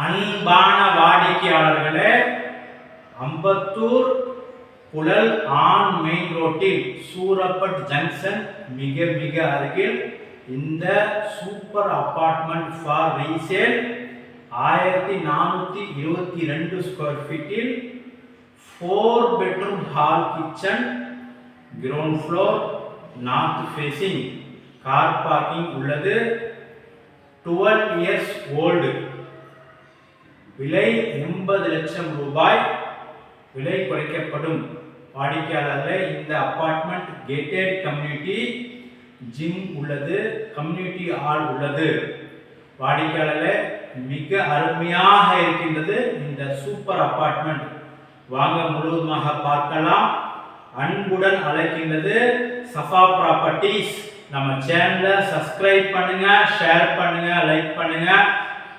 அன்பான வாடிக்கையாளர்களே Ambattur Puzhal on main ரோட்டில் சூரப்பட் ஜங்ஷன் மிக மிக அருகில் இந்த சூப்பர் அப்பார்ட்மெண்ட் ஃபார் ரீசேல் ஆயிரத்தி நானூற்றி இருபத்தி ரெண்டு ஸ்கொயர் ஃபீட்டில் four bedroom hall kitchen ground floor north facing car parking உள்ளது. டுவெல் இயர்ஸ் ஓல்டு விலை எண்பது லட்சம் ரூபாய் விலை குறைக்கப்படும். வாடிக்கையாளர்களை இந்த அப்பார்ட்மெண்ட் கேட்டட் கம்யூனிட்டி ஜிம் உள்ளது கம்யூனிட்டி ஹால் உள்ளது. வாடிக்கையாளர்களை மிக அருமையாக இருக்கின்றது இந்த சூப்பர் அப்பார்ட்மெண்ட் வாங்க முழுவதுமாக பார்க்கலாம். அன்புடன் அழைக்கின்றது சஃபா ப்ராப்பர்ட்டிஸ் நம்ம சேனலை சப்ஸ்கிரைப் பண்ணுங்க ஷேர் பண்ணுங்க லைக் பண்ணுங்க.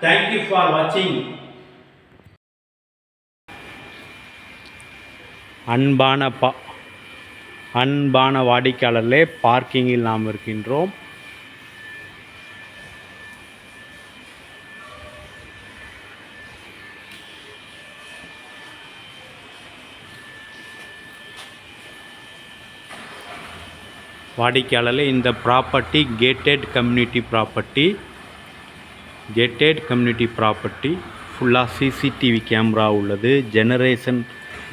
தேங்க்யூ ஃபார் வாட்சிங் அன்பான பா அன்பான வாடிக்கையாளர்களே பார்க்கிங்கில் நாம் இருக்கின்றோம். வாடிக்கையாளர்களே இந்த property gated community property gated community property ஃபுல்லாக சிசிடிவி கேமரா உள்ளது ஜெனரேஷன்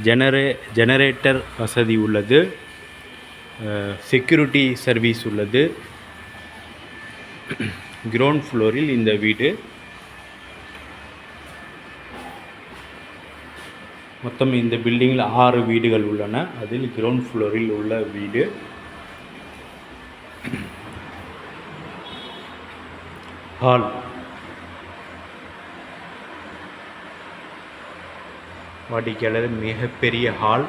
ஜெனரே ஜெனரேட்டர் வசதி உள்ளது. செக்யூரிட்டி சர்வீஸ் உள்ளது. கிரவுண்ட் ஃப்ளோரில் இந்த வீடு. மொத்தம் இந்த பில்டிங்கில் ஆறு வீடுகள் உள்ளன. அதில் கிரவுண்ட் ஃப்ளோரில் உள்ள வீடு. ஹால் வாடிக்கையாளர் மிகப்பெரிய ஹால்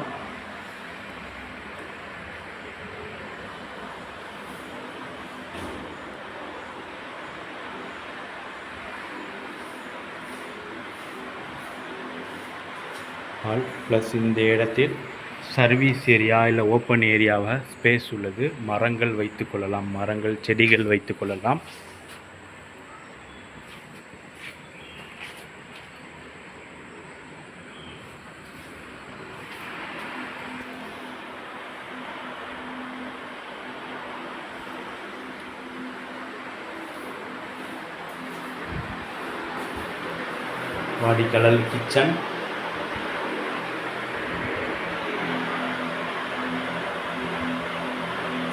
ஹால் ப்ளஸ் இந்த இடத்தில் சர்வீஸ் ஏரியா இல்லை ஓப்பன் ஏரியாவை ஸ்பேஸ் உள்ளது. மரங்கள் வைத்துக்கொள்ளலாம் மரங்கள் செடிகள் வைத்துக்கொள்ளலாம் வாடிக்கடல் கிச்சன்.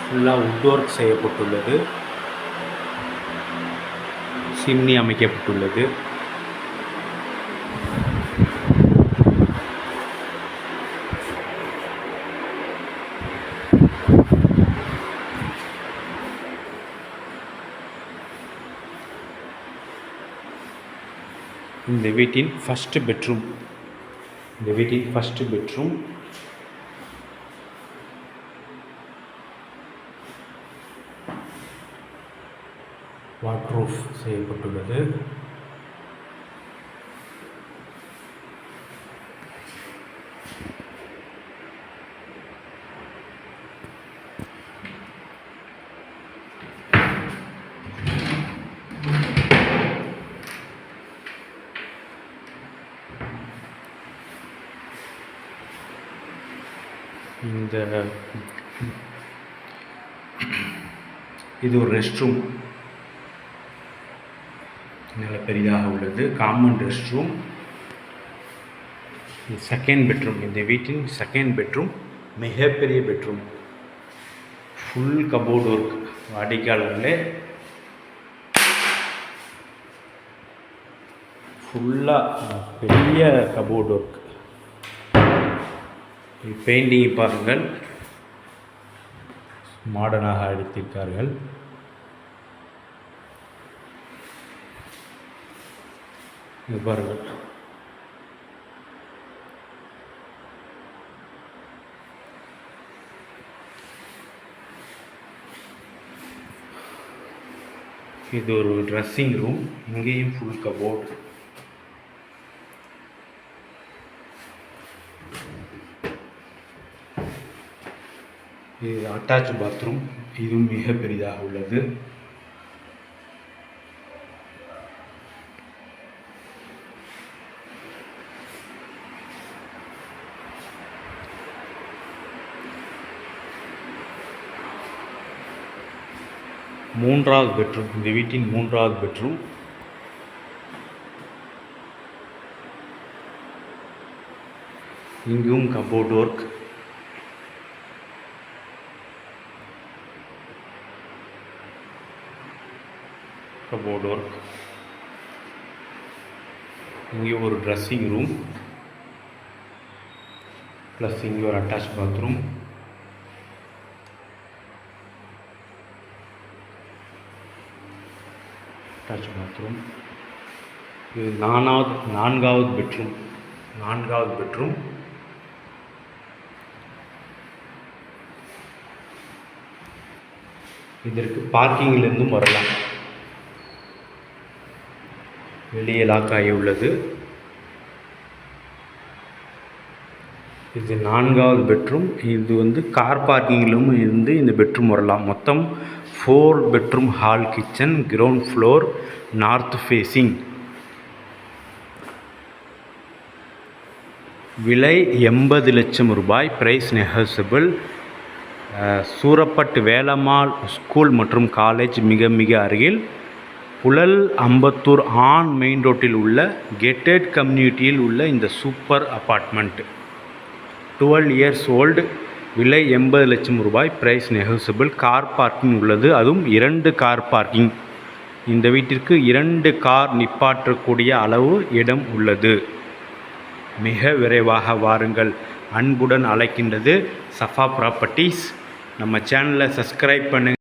ஃபுல்லாக உட் ஒர்க் செய்யப்பட்டுள்ளது. சிம்னி அமைக்கப்பட்டுள்ளது. இந்த வீட்டின் ஃபஸ்ட்டு பெட்ரூம் இந்த வீட்டின் ஃபஸ்ட்டு பெட்ரூம் வாட்ரூஃப் செய்யப்பட்டுள்ளது. இந்த இது ஒரு ரெஸ்ட் ரூம் நல்ல பெரிதாக உள்ளது. Common rest room second bedroom இந்த வீட்டின் செகண்ட் பெட்ரூம் மிகப்பெரிய பெட்ரூம் ஃபுல் கபோர்டு ஒர்க் வாடிக்கையாளர்களே. ஃபுல்லாக பெரிய கபோர்டு ஒர்க் பெயிண்டிங் பாருங்கள். மாடர்னாக அடித்திருக்கார்கள் இது பாருங்கள். இது ஒரு ட்ரெஸ்ஸிங் ரூம் இங்கேயும் ஃபுல் கபோர்ட் இது அட்டாச் பாத்ரூம் இதுவும் மிக பெரிதாக உள்ளது. மூன்றாவது பெட்ரூம் இந்த வீட்டின் மூன்றாவது பெட்ரூம் இங்கும் கபோர்ட் ஒர்க் கபோர்ட் ஒர்க் இங்கே ஒரு ட்ரெஸ்ஸிங் ரூம் ப்ளஸ் இங்கே ஒரு அட்டாச் பாத்ரூம் அட்டாச் பாத்ரூம் இது நானாவது நான்காவது பெட்ரூம் நான்காவது பெட்ரூம் இதற்கு பார்க்கிங்கிலிருந்தும் வரலாம். வெளியே லாக் உள்ளது இது நான்காவது பெட்ரூம். இது வந்து கார் பார்க்கிங்கிலும் இருந்து இந்த பெட்ரூம் வரலாம். மொத்தம் four bedroom hall kitchen ground floor north facing விலை எண்பது லட்சம் ரூபாய். Price negotiable Surapet Velammal school மற்றும் காலேஜ் மிக மிக அருகில். புழல் அம்பத்தூர் ஆன் மெயின் ரோட்டில் உள்ள கெட்டட் கம்யூனிட்டியில் உள்ள இந்த super apartment twelve years old விலை எண்பது லட்சம் ரூபாய் ப்ரைஸ் நெகோசபிள் கார் பார்க்கிங் உள்ளது அதுவும் இரண்டு கார் பார்க்கிங் இந்த வீட்டிற்கு இரண்டு கார் நிப்பாற்றக்கூடிய அளவு இடம் உள்ளது. மிக விரைவாக வாருங்கள். அன்புடன் அழைக்கின்றது சஃபா ப்ராப்பர்ட்டிஸ் நம்ம சேனலை சப்ஸ்கிரைப் பண்ணுங்கள்